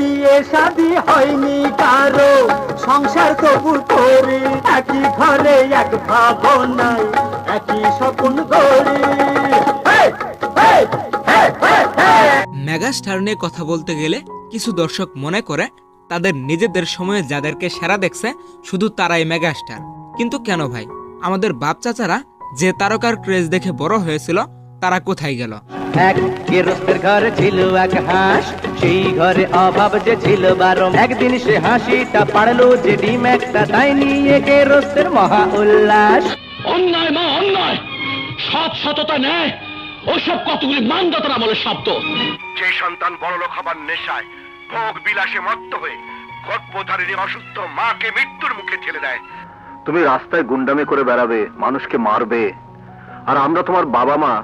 বিয়ে শাদি হয়নি কারও। সংসার তবু করি, একই ঘরে এক ভাবনায়, একই স্বপ্ন হেই। মেগাস্টার নিয়ে কথা বলতে গেলে কিছু দর্শক মনে করে, তাদের নিজেদের সময়ে যাদেরকে সেরা দেখছে, শুধু তারাই মেগাস্টার। কিন্তু কেন ভাই? আমাদের বাপ চাচারা যে তারকার ক্রেজ দেখে বড় হয়েছিল তারা কোথায় গেল? এক গৃহস্থের ঘরে ছিল এক হাঁস সেই ঘরে অভাব যে ছিল বারো একদিন সে হাসিটা পারল যে ডিম একটা তাই নিয়ে গৃহস্থের মহা উল্লাস। অন্যায় মা অন্যায়! সৎ সততা নেয় ওইসব কতগুলি মানদাতার আমলের শব্দ। যে সন্তান বড়লোক হবার নেশায় ভোগ বিলাসে মত্ত হয়ে গর্ভধারিণী অসুস্থ মাকে মৃত্যুর মুখে ঠেলে দেয়। তুমি রাস্তায় গুন্ডামি করে বেড়াবে মানুষকে মারবে। আর আমরা তোমার বাবা মা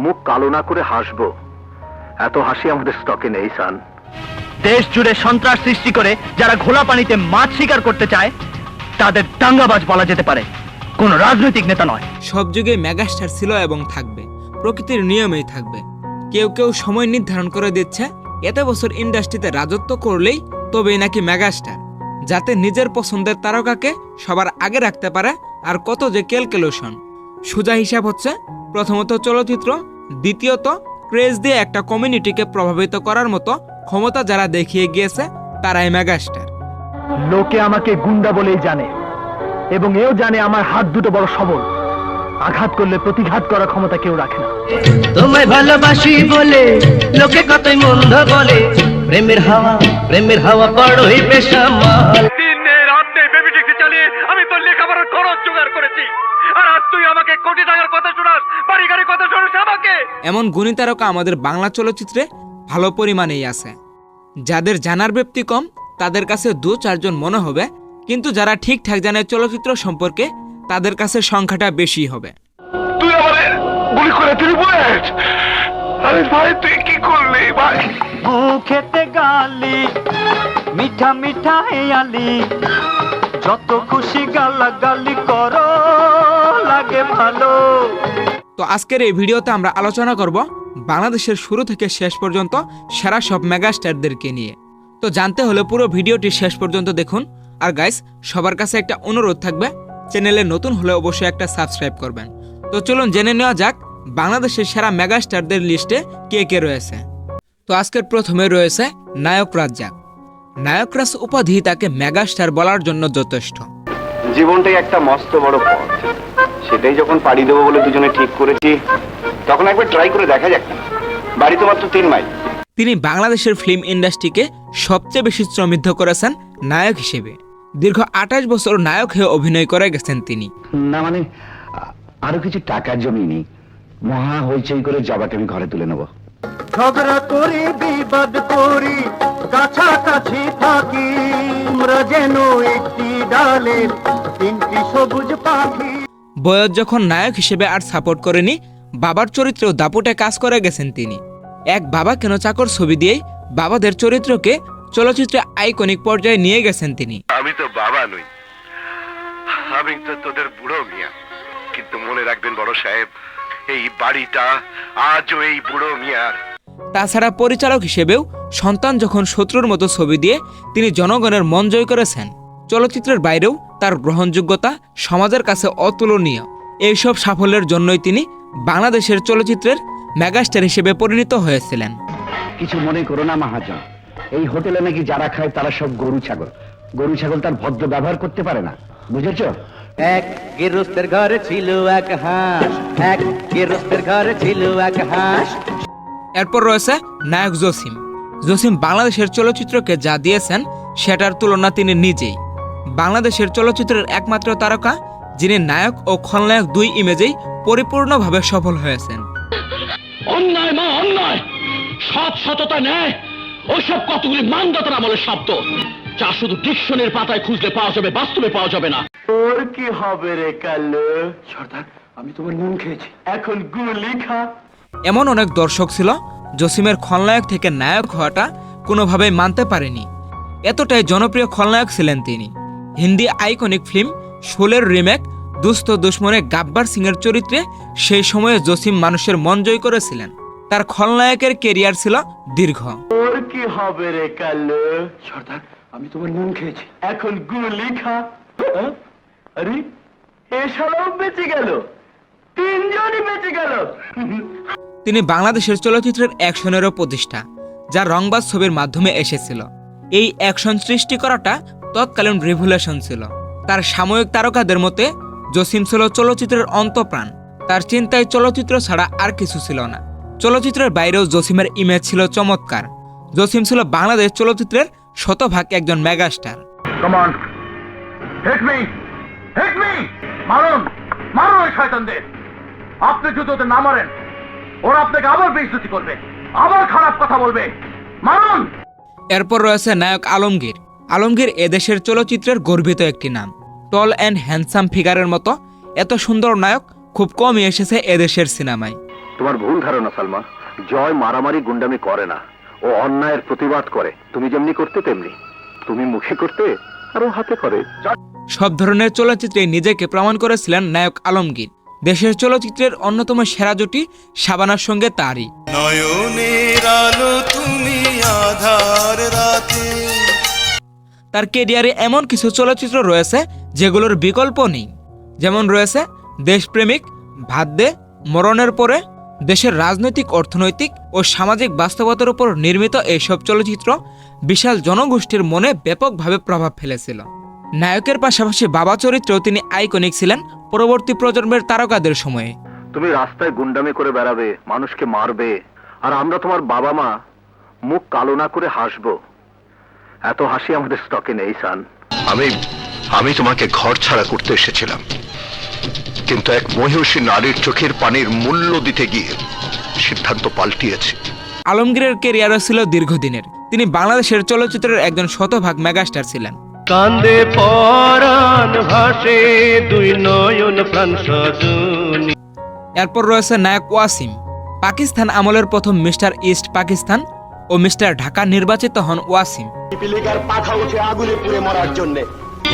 মুখ কালো না করে হাসবো। এত হাসি আমাদের স্টকে নেই সান। দেশ জুড়ে সন্ত্রাস সৃষ্টি করে যারা ঘোলা পানিতে মাছ শিকার করতে চায় তাদের দাঙ্গাবাজ বলা যেতে পারে। কোন রাজনৈতিক নেতা নয়। সব যুগে মেগাস্টার ছিল এবং থাকবে। প্রকৃতির নিয়মেই থাকবে। কেউ কেউ সময় নির্ধারণ করে দিচ্ছে। এত বছর ইন্ডাস্ট্রিতে রাজত্ব করলেই তবেই নাকি মেগাস্টার। যাতে নিজের পছন্দের তারকাকে সবার আগে রাখতে পারে আর কত যে ক্যালকুলেশন। সোজা হিসাব হচ্ছে প্রথমত চলচ্চিত্র দ্বিতীয়ত ক্রেজ দিয়ে একটা কমিউনিটিকে প্রভাবিত করার মতো ক্ষমতা যারা দেখিয়ে গিয়েছে তারাই মেগাস্টার। লোকে আমাকে গুন্ডা বলেই জানে এবং এও জানে আমার হাত দুটো বড় সবল আঘাত করলে প্রতিঘাত করার ক্ষমতা কেউ রাখে না। তোমায় ভালোবাসি বলে লোকে কতই মন্দ বলে। প্রেমের হাওয়া প্রেমের হাওয়া বড়ই বেসামাল দিনে জোগাড় করেছি। আর আজ তুই আমাকে কোটি টাকার কথা শোনাস বাড়ি গাড়ি কথা শোনাস আমাকে। এমন গুণী তারকা আমাদের বাংলা চলচ্চিত্রে ভালো পরিমাণেই আছে। যাদের জানার ব্যাপ্তি কম তাদের কাছে দু চারজন মনে হবে কিন্তু যারা ঠিকঠাক জানে চলচ্চিত্র সম্পর্কে তাদের কাছে সংখ্যাটা বেশি হবে। তুই আমারে গুলি করে দিলি বুলেট আরে ভাই তুই কি করলি ভাই? মুখেতে গালি মিঠা মিঠা হেয়ালি যত খুশি গালা গালি করো, লাগে ভালো। তো আজকের এই ভিডিওতে আমরা আলোচনা করব বাংলাদেশের শুরু থেকে শেষ পর্যন্ত সেরা সব মেগাস্টারদেরকে নিয়ে। তো জানতে হলে পুরো ভিডিওটি শেষ পর্যন্ত দেখুন। আর গাইস সবার কাছে একটা অনুরোধ থাকবে, চ্যানেলে নতুন হলে অবশ্যই একটা সাবস্ক্রাইব করবেন। তো চলুন জেনে নেওয়া যাক বাংলাদেশের সেরা মেগাস্টারদের লিস্টে কে কে রয়েছে। তো আজকের প্রথমে রয়েছে নায়ক রাজ্জাক। নায়করাজ উপাধি তাকে মেগাস্টার বলার জন্য যথেষ্ট। জীবনটাই একটা মস্ত বড় পথ। সেটাই যখন পাড়ি দেবো বলে দুজনে ঠিক করেছি তখন একবার ট্রাই করে দেখা যাক। বাড়ি তো মাত্র তিন মাইল। তিনি বাংলাদেশের ফিল্ম ইন্ডাস্ট্রিকে সবচেয়ে বেশি শ্রমিদ্ধ করেছেন নায়ক হিসেবে। দীর্ঘ আঠাশ বছর নায়ক হয়ে অভিনয় করে গেছেন তিনি। না মানে আরও কিছু টাকা জমি নেই। মহা হইচই করে জবাকে আমি ঘরে তুলে নেব। ঝগড়া করি বিবাদ করি কাছাকাছি থাকি। আমরা যেন একটি ডালের তিনটি সবুজ পাখি। বয়স যখন নায়ক হিসেবে আর সাপোর্ট করেনি বাবার চরিত্রেও দাপুটে কাজ করে গেছেন তিনি। এক বাবা কেন চাকর ছবি দিয়ে বাবাদের চরিত্রকে চলচ্চিত্রে আইকনিক পর্যায়ে নিয়ে গেছেন তিনি। আমি তো বাবা নই। আমি তো তোদের বুড়ো মিয়া। কিন্তু মনে রাখবেন বড় সাহেব এই বাড়িটা আজও এই বুড়ো মিয়ার। তাছাড়া পরিচালক হিসেবেও সন্তান যখন শত্রুর মতো ছবি দিয়ে তিনি জনগণের মন জয় করেছেন চলচ্চিত্রের বাইরেও তার গ্রহণযোগ্যতা সমাজের কাছে অতুলনীয়। এইসব সাফল্যের জন্যই তিনি বাংলাদেশের চলচ্চিত্রের মেগাস্টার হিসেবে পরিণত হয়েছিলেন। কিছু মনে করো না মহাজন। এই হোটেলে নাকি যারা খায় তারা সব গরু ছাগল। গরু ছাগল তার ভদ্র ব্যবহার করতে পারে না। বুঝেছ? এক গৃহস্থের ঘরে ছিল এক হাঁস। এক গৃহস্থের ঘরে ছিল এক হাঁস। এরপর রয়েছে নায়ক জসিম। জসিম বাংলাদেশের চলচ্চিত্রকে যা দিয়েছেন সেটার তুলনা তিনি নিজেই। বাংলাদেশের চলচ্চিত্রের একমাত্র তারকা যিনি নায়ক ও খলনায়ক দুই ইমেজেই পরিপূর্ণভাবে সফল হয়েছেন। অন্যায় মা অন্যায়। সৎ সততা নেয় ওইসব কতগুলি মানদাতার আমলের শব্দ। যা শুধু ডিকশনের পাতায় খুঁজলে পাওয়া যাবে বাস্তবে পাওয়া যাবে না। তোর কি হবে রে কালো সর্দার আমি তোমার নুন খেয়েছি। এখন গুলি খা। এমন অনেক দর্শক ছিল জসিমের খলনায়ক থেকে নায়ক হওয়াটা কোনোভাবেই মানতে পারেনি। এতটাই জনপ্রিয় খলনায়ক ছিলেন তিনি। হিন্দি আইকনিক ফিল্ম শোলের রিমেক দুস্থ দুশ্মনে গাব্বার সিংয়ের চরিত্রে সেই সময়ে জসিম মানুষের মন জয় করেছিলেন। তার খলনায়কের কেরিয়ার ছিল দীর্ঘ। তোর কি হবে রে কালো সর্দার আমি তোমার নুন খেয়েছি। এখন গুলি খা হ্যাঁ? আরে এ বেঁচে গেল। তিনজনই বেঁচে গেল। তিনি বাংলাদেশের চলচ্চিত্রের অ্যাকশনেরও প্রতিষ্ঠা, যা রংবাজ ছবির মাধ্যমে এসেছিল। এই অ্যাকশন সৃষ্টি করাটা তৎকালীন রেভুলেশন ছিল। তার সাময়িক তারকাদের মতে, জসিম ছিল চলচ্চিত্রের অন্তপ্রাণ। তার চিন্তায় চলচ্চিত্র ছাড়া আর কিছু ছিল না। চলচ্চিত্রের বাইরেও জসিমের ইমেজ ছিল চমৎকার। জসিম ছিল বাংলাদেশ চলচ্চিত্রের শতভাগ একজন মেগাস্টার। কমান হিট মি হিট মি মারুন! মারুন ওই শয়তানদের! আপনি যদি ওদের না মারেন ওরা আপনাকে আবার বেইজ্জতি করবে আবার খারাপ কথা বলবে। মারুন! এরপর রয়েছে নায়ক আলমগীর। আলমগীর এদেশের চলচ্চিত্রের গর্বিত একটি নাম। টল অ্যান্ড হ্যান্ডসাম ফিগারের মতো এত সুন্দর নায়ক খুব কমই এসেছে এদেশের সিনেমায়। তোমার ভুল ধারণা সালমা। জয় মারামারি গুন্ডামি করে না। ও অন্যায়ের প্রতিবাদ করে। তুমি যেমনি করতে তেমনি। তুমি মুখে করতে আর ও হাতে করে। সব ধরনের চলচ্চিত্রে নিজেকে প্রমাণ করেছিলেন নায়ক আলমগীর। দেশের চলচ্চিত্রের অন্যতম সেরা জুটি শাবানার সঙ্গে তারই। নয়নের আলো তুমি আধার রাতে। তার কেরিয়ারে এমন কিছু চলচ্চিত্র রয়েছে যেগুলোর বিকল্প নেই। যেমন রয়েছে দেশপ্রেমিক ভাদ্যে মরণের পরে দেশের রাজনৈতিক অর্থনৈতিক ও সামাজিক বাস্তবতার উপর নির্মিত এইসব চলচ্চিত্র বিশাল জনগোষ্ঠীর মনে ব্যাপকভাবে প্রভাব ফেলেছিল। নায়কের পাশাপাশি বাবা চরিত্রেও তিনি আইকনিক ছিলেন পরবর্তী প্রজন্মের তারকাদের সময়ে। তুমি রাস্তায় গুন্ডামি করে বেড়াবে মানুষকে মারবে আর আমরা তোমার বাবা মা মুখ কালো না করে হাসবো। এত হাসি আমাদের স্টকে নেই সান। আমি আমি তোমাকে ঘর ছাড়া করতে এসেছিলাম। কিন্তু এক মহিষী নারীর চোখের পানির মূল্য দিতে গিয়ে সিদ্ধান্ত পাল্টিয়েছে। আলমগীরের কেরিয়ারও ছিল দীর্ঘদিনের। তিনি বাংলাদেশের চলচ্চিত্রের একজন শতভাগ মেগাস্টার ছিলেন। কান্দে পরাণ ভাসে দুই নয়ন প্রাণ সজনী। এরপর রয়েছে নায়ক ওয়াসিম। পাকিস্তান আমলের প্রথম মিস্টার ইস্ট পাকিস্তান ও মিস্টার ঢাকা নির্বাচিত হন ওয়াসিম।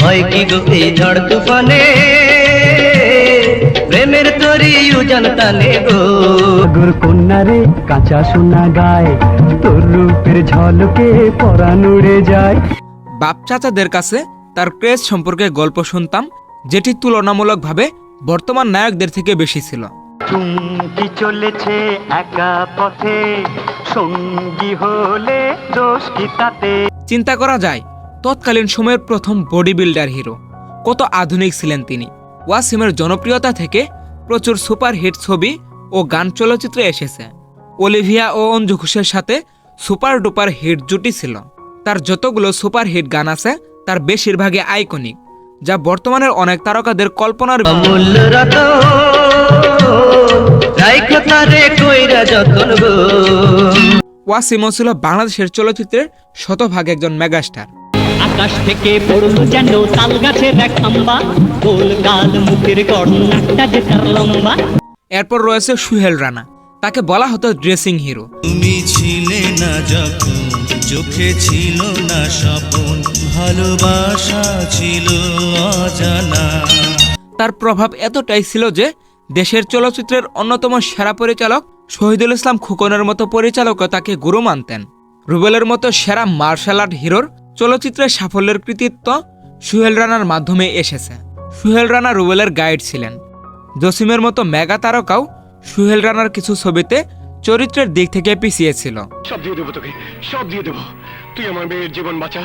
হয় কি গো এই ঝড় তুফানে? প্রেমের তরি উজান টানে গো। সাগর কন্যা কাঁচা সোনা গায় তোর রূপের ঝলকে পরাণ উড়ে যায়। বাপ চাচাদের কাছে তার ক্রেজ সম্পর্কে গল্প শুনতাম যেটি তুলনামূলকভাবে বর্তমান নায়কদের থেকে বেশি ছিল। চুমকি চলেছে একা পথে সঙ্গী হলে দোষ কি তাতে? চিন্তা করা যায় তৎকালীন সময়ের প্রথম বডি বিল্ডার হিরো কত আধুনিক ছিলেন তিনি। ওয়াসিমের জনপ্রিয়তা থেকে প্রচুর সুপারহিট ছবি ও গান চলচ্চিত্রে এসেছে। অলিভিয়া ও অঞ্জু ঘোষের সাথে সুপার ডুপার হিট জুটি ছিল। তার যতগুলো সুপারহিট গান আছে তার বেশিরভাগই আইকনিক যা বর্তমানের অনেক তারকাদের কল্পনার ওয়াসিমও ছিল বাংলাদেশের চলচ্চিত্রের শতভাগ একজন মেগাস্টার। আকাশ থেকে পড়ল যেন তাল গাছের এক খাম্বা গোল গাল মুখের কর্নাকটা যে তার লম্বা। এরপর রয়েছে সুহেল রানা। তাকে বলা হতো ড্রেসিং হিরো তুমি ছিলে না যখন চোখে ছিল না স্বপন ভালোবাসা ছিল অজানা। তার প্রভাব এতটাই ছিল যে দেশের চলচ্চিত্রের অন্যতম সেরা পরিচালক শহীদুল ইসলাম খোকনের মতো পরিচালকও তাকে গুরু মানতেন। রুবেলের মতো সেরা মার্শাল আর্ট হিরোর চলচ্চিত্রের সাফল্যের কৃতিত্ব সুহেল রানার মাধ্যমে এসেছে। সুহেল রানা রুবেলের গাইড ছিলেন। জসিমের মতো মেগা তারকাও সুহেল রানার কিছু ছবিতে চরিত্রের দিক থেকে পিছিয়ে ছিল সব দিয়ে দেবো তোকে সব দিয়ে দেবো। তুই আমার মেয়ের জীবন বাঁচা।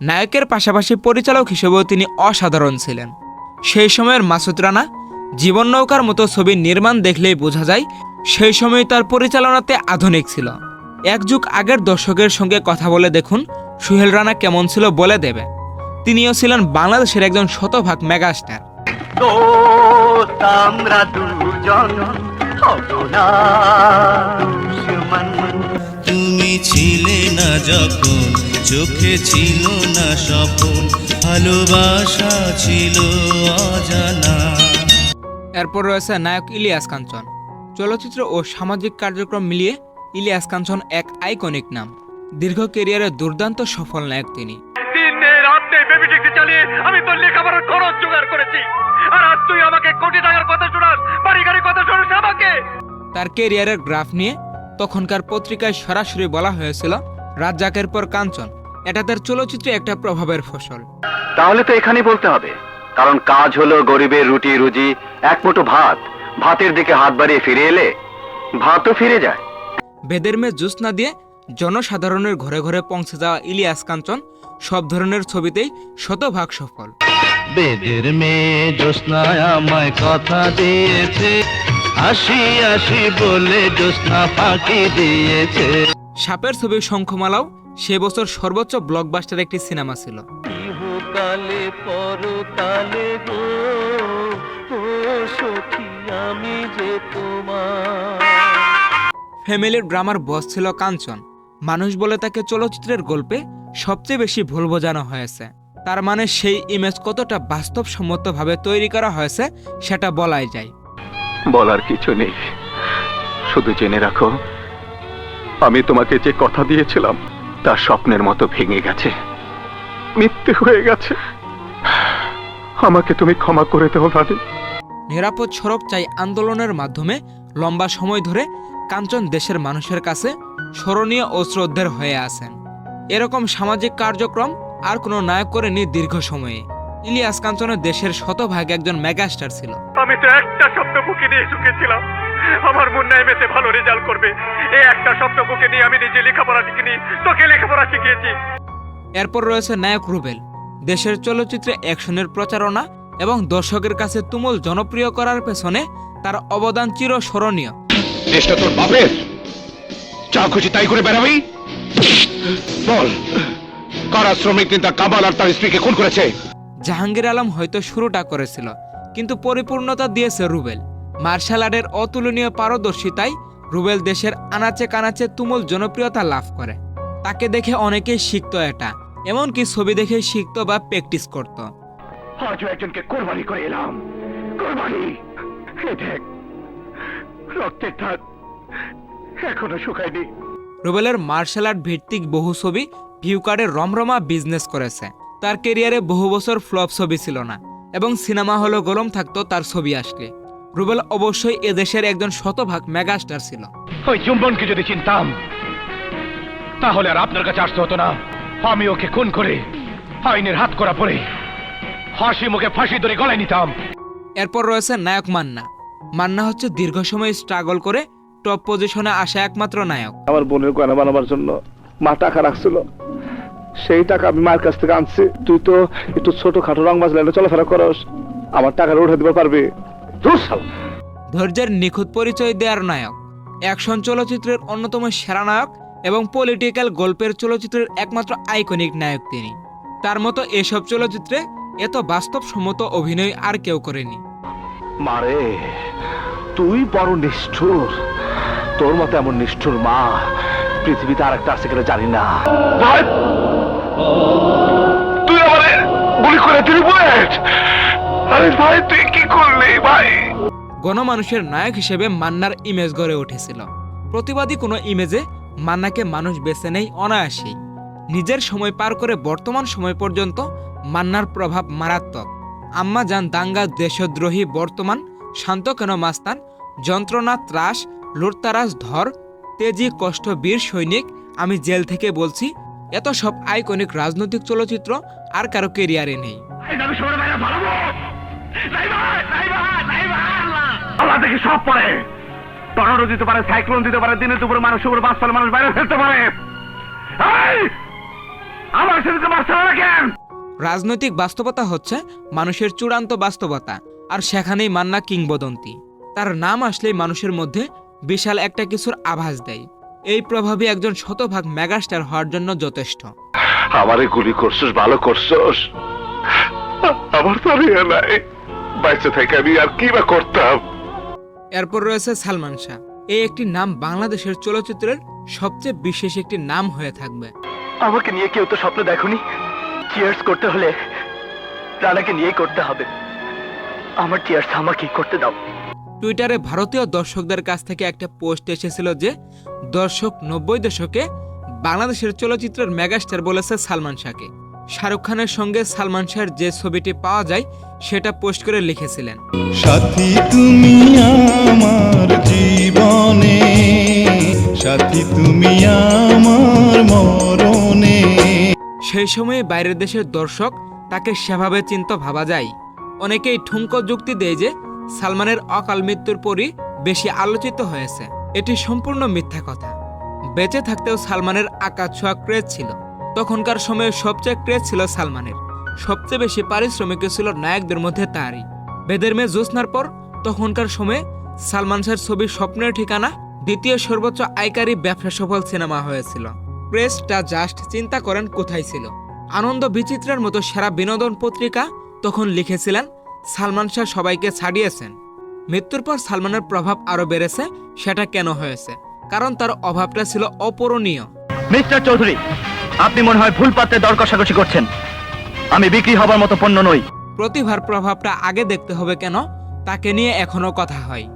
নায়কের পাশাপাশি পরিচালক হিসেবেও তিনি অসাধারণ ছিলেন। সেই সময়ের মাসুদ রানা জীবন নৌকার মতো ছবির নির্মাণ দেখলেই বোঝা যায় সেই সময় তার পরিচালনাতে আধুনিক ছিল। এক যুগ আগের দর্শকের সঙ্গে কথা বলে দেখুন সুহেল রানা কেমন ছিল বলে দেবে। তিনিও ছিলেন বাংলাদেশের একজন শতভাগ মেগাস্টার। তুমি ছিলে না যখন চোখে ছিল না স্বপন ভালোবাসা ছিল অজানা। এরপর রয়েছে নায়ক ইলিয়াস কাঞ্চন। চলচ্চিত্র ও সামাজিক কার্যক্রম মিলিয়ে ইলিয়াস কাঞ্চন এক আইকনিক নাম। দীর্ঘ কেরিয়ারে দুর্দান্ত সফল নায়ক তিনি। আমি তোর লেখাপড়ার খরচ জোগাড় করেছি। আর আজ তুই আমাকে কোটি টাকার কথা শোনাস বাড়ি কথা শোনাস আমাকে। তার কেরিয়ারের গ্রাফ নিয়ে তখনকার পত্রিকায় সরাসরি বলা হয়েছিল রাজ্জাকের পর কাঞ্চন। এটা তার চলচ্চিত্রে একটা প্রভাবের ফসল। তাহলে তো এখানেই বলতে হবে কারণ কাজ হলো গরিবের রুটি রুজি এক মুঠো ভাত। ভাতের দিকে হাত বাড়িয়ে ফিরে এলে ভাতও ফিরে যায়। বেদের মেয়ে জ্যোৎস্না দিয়ে জনসাধারণের ঘরে ঘরে পৌঁছে যাওয়া ইলিয়াস কাঞ্চন সব ধরনের ছবিতেই শতভাগ সফল। বেদের মেয়ে জ্যোৎস্নায় আমায় কথা দিয়েছে আসি আসি বলে জ্যোৎস্না ফাঁকি দিয়েছে। সাপের ছবি শঙ্খমালাও সে বছর সর্বোচ্চ ব্লকবাস্টার একটি সিনেমা ছিল। ইহুকালে পরকালে গো ও সখী আমি যে তোমার ফ্যামিলির ড্রামার বস ছিল কাঞ্চন। মানুষ বলে তাকে চলচ্চিত্রের গল্পে সবচেয়ে বেশি ভুল বোঝানো হয়েছে। তার মানে সেই ইমেজ কতটা বাস্তবসম্মতভাবে তৈরি করা হয়েছে সেটা বলাই যায়। বলার কিছু নেই। শুধু জেনে রাখো আমি তোমাকে যে কথা দিয়েছিলাম তা স্বপ্নের মতো ভেঙে গেছে। মিথ্যে হয়ে গেছে। আমাকে তুমি ক্ষমা করে দাও রানী। নিরাপদ সড়ক চাই আন্দোলনের মাধ্যমে লম্বা সময় ধরে কাঞ্চন দেশের মানুষের কাছে স্মরণীয় ও শ্রদ্ধের হয়ে আছেন। এরকম সামাজিক কার্যক্রম আর কোনো নায়ক করেনি দীর্ঘ সময়ে। ইলিয়াস কাঞ্চনের দেশের শতভাগ একজন মেগাস্টার ছিল। আমি তো একটা শব্দ বুকে নিয়ে ঝুঁকেছিলাম। আমার মুন্না এমএতে ভালো রেজাল্ট করবে। এই একটা শব্দ বুকে নিয়ে আমি নিজে লেখাপড়া শিখিনি তোকে লেখাপড়া শিখিয়েছি। এরপর রয়েছে নায়ক রুবেল দেশের চলচ্চিত্রে অ্যাকশনের প্রচারণা এবং দর্শকের কাছে তুমুল জনপ্রিয় করার পেছনে তার অবদান চিরস্মরণীয়। দেশটা তোর বাপের। যা খুশি তাই করে বেড়াবি। বল কারা শ্রমিক নেতা কামাল আর তার স্ত্রীকে খুন করেছে? জাহাঙ্গীর আলম হয়তো শুরুটা করেছিল কিন্তু পরিপূর্ণতা দিয়েছে রুবেল। মার্শাল আর্টের অতুলনীয় পারদর্শিতায় রুবেল দেশের আনাচে কানাচে তুমুল জনপ্রিয়তা লাভ করে। তাকে দেখে অনেকেই শিখতো এটা এমনকি ছবি দেখে শিখতো বা প্র্যাকটিস করত। আজও একজনকে কোরবানি করে এলাম। কোরবানি! দেখ রক্তের দাগ এখনও শুকায়নি। রুবেলের মার্শাল আর্ট ভিত্তিক বহু ছবি ভিউ কার্ডের রমরমা বিজনেস করেছে। তার কেরিয়ারে বহু বছর ফ্লপ ছবি ছিল না এবং সিনেমা হলে গরম থাকতো তার ছবি আসলে। রুবেল অবশ্যই এদেশের একজন শতভাগ মেগাস্টার ছিল। ওই চুম্বনকে যদি চিনতাম তাহলে আর আপনার কাছে আসতে হতো না। আমি ওকে খুন করে আইনের হাত করা পরে হাসি মুখে ফাঁসি ধরে গলায় নিতাম। এরপর রয়েছে নায়ক মান্না। মান্না হচ্ছে দীর্ঘ সময় স্ট্রাগল করে টপ পজিশনে আসা একমাত্র নায়ক। আমার বোনের গয়না বানাবার জন্য মা টাকা রাখছিল। সেই টাকা আমি মায়ের কাছ থেকে আনছি। তুই তো একটু ছোট খাটো রং বাজলে চলাফেরা করস। আমার টাকা উঠে দিতে পারবি? ধৈর্যের নিখুঁত পরিচয় দেওয়ার নায়ক। অ্যাকশন চলচ্চিত্রের অন্যতম সেরা নায়ক এবং পলিটিক্যাল গল্পের চলচ্চিত্রের একমাত্র আইকনিক নায়ক তিনি। তার মতো এসব চলচ্চিত্রে এত বাস্তবসম্মত অভিনয় আর কেউ করেনি। মারে, তুই বড় নিষ্ঠুর। তোর মতো এমন নিষ্ঠুর মা পৃথিবীতে আর একটা আছে কিনা জানি না। তুই আমারে গুলি করে দিলি আরে ভাই, তুই কি করলি ভাই? গণমানুষের নায়ক হিসেবে মান্নার ইমেজ গড়ে উঠেছিল। প্রতিবাদী কোনো ইমেজে মান্নাকে মানুষ বেছে নেই অনায়াসেই। নিজের সময় পার করে বর্তমান সময় পর্যন্ত মান্নার প্রভাব মারাত্মক। আম্মা যান দাঙ্গা দেশদ্রোহী বর্তমান, শান্ত কেন মাস্তান? যন্ত্রণা, ত্রাস লুটতারাস ধর, তেজি, কষ্ট, বীর সৈনিক, আমি জেল থেকে বলছি, এত সব আইকনিক রাজনৈতিক চলচ্চিত্র আর কারও কেরিয়ারে নেই। সব পারে। সাইক্লোন দিতে পারে মানুষ বাইরে আমার কেন রাজনৈতিক বাস্তবতা হচ্ছে মানুষের চূড়ান্ত বাস্তবতা আর সেখানেই মান্না কিংবদন্তি। তার নাম আসলেই মানুষের মধ্যে বিশাল একটা কিছুর আভাস দেয়। এই প্রভাবই একজন শতভাগ মেগাস্টার হওয়ার জন্য যথেষ্ট। আমারে গুলি করছস ভালো করছস? আমার তো নাই। বাইসে থেকে আমি আর কি বা করতাম? এরপর রয়েছে সালমান শাহ। এই একটি নাম বাংলাদেশের চলচ্চিত্রের সবচেয়ে বিশেষ একটি নাম হয়ে থাকবে। আমাকে নিয়ে কেউ তো স্বপ্ন দেখনি। চিয়ার্স করতে হলে রানাকে নিয়েই করতে হবে। আমার চিয়ার্স আমাকে করতে দাও। টুইটারে ভারতীয় দর্শকদের কাছ থেকে একটা পোস্ট এসেছিল যে দর্শক নব্বই দশকে বাংলাদেশের চলচ্চিত্রের মেগাস্টার বলেছে সালমান শাহকে। শাহরুখ খানের সঙ্গে সালমান শাহের যে ছবিটি পাওয়া যায় সেটা পোস্ট করে লিখেছিলেন। সাথী তুমি আমার জীবনে সাথী তুমি আমার মরণে সেই সময়ে বাইরের দেশের দর্শক তাকে সেভাবে চিন্ত ভাবা যায়। অনেকেই ঠুঙ্কো যুক্তি দেয় যে সালমানের অকাল মৃত্যুর পরই বেশি আলোচিত হয়েছে। এটি সম্পূর্ণ মিথ্যা কথা। বেঁচে থাকতেও সালমানের আকাশ ছোঁয়া ক্রেজ ছিল। তখনকার সময়ে সবচেয়ে ক্রেজ ছিল সালমানের। সবচেয়ে বেশি পারিশ্রমিক ছিল নায়কদের মধ্যে তারই। বেদের মেয়ে জ্যোৎস্নার পর তখনকার সময়ে সালমান শাহের ছবি স্বপ্নের ঠিকানা দ্বিতীয় সর্বোচ্চ আয়কারী ব্যবসা সফল সিনেমা হয়েছিল। প্রেসটা জাস্ট চিন্তা করেন কোথায় ছিল। আনন্দ বিচিত্রের মতো সেরা বিনোদন পত্রিকা তখন লিখেছিলেন সালমান শাহ সবাইকে ছাড়িয়েছেন। মৃত্যুর পর সালমানের প্রভাব আরও বেড়েছে সেটা কেন হয়েছে? কারণ তার অভাবটা ছিল অপূরণীয়। মিস্টার চৌধুরী আপনি মনে হয় ভুল পাত্রে দর কষাকষি করছেন। আমি বিক্রি হবার মতো পণ্য নই। প্রতিভার প্রভাবটা আগে দেখতে হবে কেন? তাকে নিয়ে এখনও কথা হয়।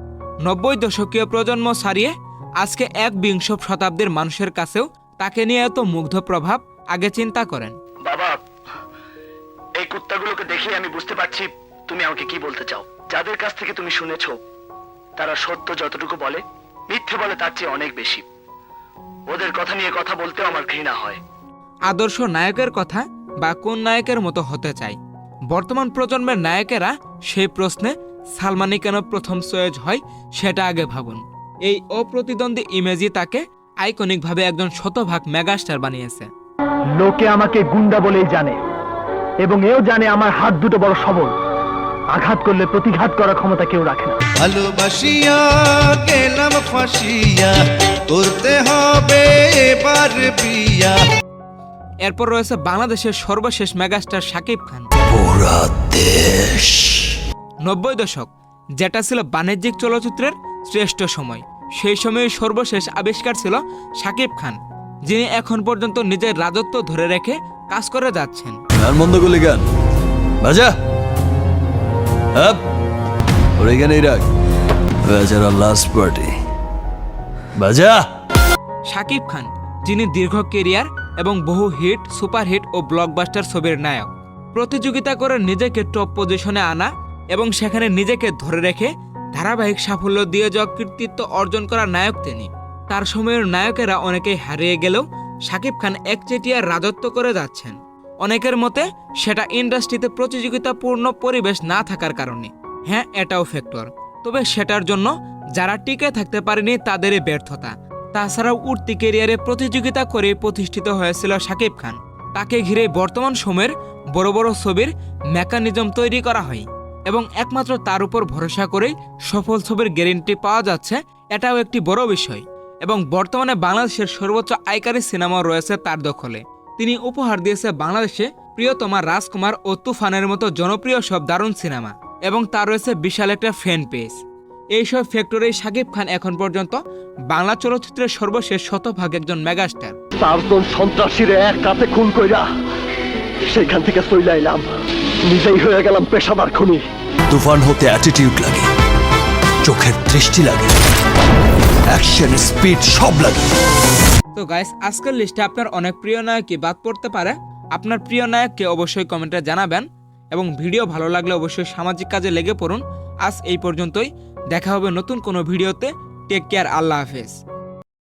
নব্বই দশকীয় প্রজন্ম ছাড়িয়ে আজকে এক বিংশ শতাব্দীর মানুষের কাছেও তাকে নিয়ে এত মুগ্ধ প্রভাব আগে চিন্তা করেন। বাবা এই কুত্তাগুলোকে দেখে আমি বুঝতে পারছি তুমি আমাকে কি বলতে চাও। যাদের কাছ থেকে তুমি শুনেছো তারা সত্য যতটুকু বলে মিথ্যে বলে তার চেয়ে অনেক বেশি। ওদের কথা নিয়ে কথা বলতেও আমার ঘৃণা হয়। আদর্শ নায়কের কথা বা কোন নায়কের মতো হতে চাই? বর্তমান প্রজন্মের নায়কেরা সেই প্রশ্নে সালমানি কেন প্রথম চয়েজ হয় সেটা আগে ভাবুন। এই অপ্রতিদ্বন্দ্বী ইমেজই তাকে আইকনিকভাবে একজন শতভাগ মেগাস্টার বানিয়েছে। লোকে আমাকে গুন্ডা বলেই জানে এবং এও জানে আমার হাত দুটো বড় সবল। আঘাত করলে প্রতিঘাত করার ক্ষমতা কেউ রাখে না। ভালোবাসিয়া গেলাম ফাঁসিয়া করতে হবে এবার বিয়া। এরপর রয়েছে বাংলাদেশের সর্বশেষ মেগাস্টার শাকিব খান। নব্বই দশক যেটা ছিল বাণিজ্যিক চলচ্চিত্রের শ্রেষ্ঠ সময়। সেই সময়ে সর্বশেষ আবিষ্কার ছিল শাকিব খান যিনি এখন পর্যন্ত নিজের রাজত্ব ধরে রেখে কাজ করে যাচ্ছেন। গান বন্ধ করলি গান বাজা? আপ ওর এখানেই রাখ। বেচারা লাস্ট পার্টি বাজা? শাকিব খান যিনি দীর্ঘ কেরিয়ার এবং বহু হিট সুপারহিট ও ব্লকবাস্টার ছবির নায়ক প্রতিযোগিতা করে নিজেকে টপ পজিশনে আনা এবং সেখানে নিজেকে ধরে রেখে ধারাবাহিক সাফল্য দিয়ে যাওয়া কৃতিত্ব অর্জন করা নায়ক তিনি। তার সময়ের নায়কেরা অনেকেই হারিয়ে গেলেও শাকিব খান একচেটিয়া রাজত্ব করে যাচ্ছেন। অনেকের মতে সেটা ইন্ডাস্ট্রিতে প্রতিযোগিতাপূর্ণ পরিবেশ না থাকার কারণে। হ্যাঁ এটাও ফ্যাক্টর তবে সেটার জন্য যারা টিকে থাকতে পারেনি তাদেরই ব্যর্থতা। তাছাড়াও উঠতি কেরিয়ারে প্রতিযোগিতা করে প্রতিষ্ঠিত হয়েছিল শাকিব খান। তাকে ঘিরে বর্তমান সময়ের বড় বড় ছবির মেকানিজম তৈরি করা হয়। এবং একমাত্র তার উপর ভরসা করেই সফল ছবির গ্যারেন্টি পাওয়া যাচ্ছে, এটাও একটি বড় বিষয়। এবং বর্তমানে বাংলাদেশের সর্বোচ্চ আয়কারী সিনেমা রয়েছে তার দখলে। তিনি উপহার দিয়েছে বাংলাদেশে প্রিয়তমা রাজকুমার ও তুফানের মতো জনপ্রিয় সব দারুণ সিনেমা। এবং তার রয়েছে বিশাল একটা ফ্যান পেজ এইসব ফ্যাক্টরে শাকিব খান এখন পর্যন্ত বাংলা চলচ্চিত্রের সর্বশেষ শতভাগ একজন মেগাস্টার চারজন সন্ত্রাসীরে এক রাতে খুন কইরা সেখান থেকে এলাম নিজেই হয়ে গেলাম পেশাদার খুনি। তুফান হতে অ্যাটিটিউড লাগে চোখের দৃষ্টি লাগে অ্যাকশন স্পিড সব লাগে। তো গাইস আজকের লিস্টে আপনার অনেক প্রিয় নায়কই বাদ পড়তে পারে? আপনার প্রিয় নায়ককে অবশ্যই কমেন্টে জানাবেন এবং ভিডিও ভালো লাগলে অবশ্যই সামাজিক কাজে লেগে পড়ুন। আজ এই পর্যন্তই দেখা হবে নতুন কোনো ভিডিওতে টেক কেয়ার আল্লাহ হাফেজ।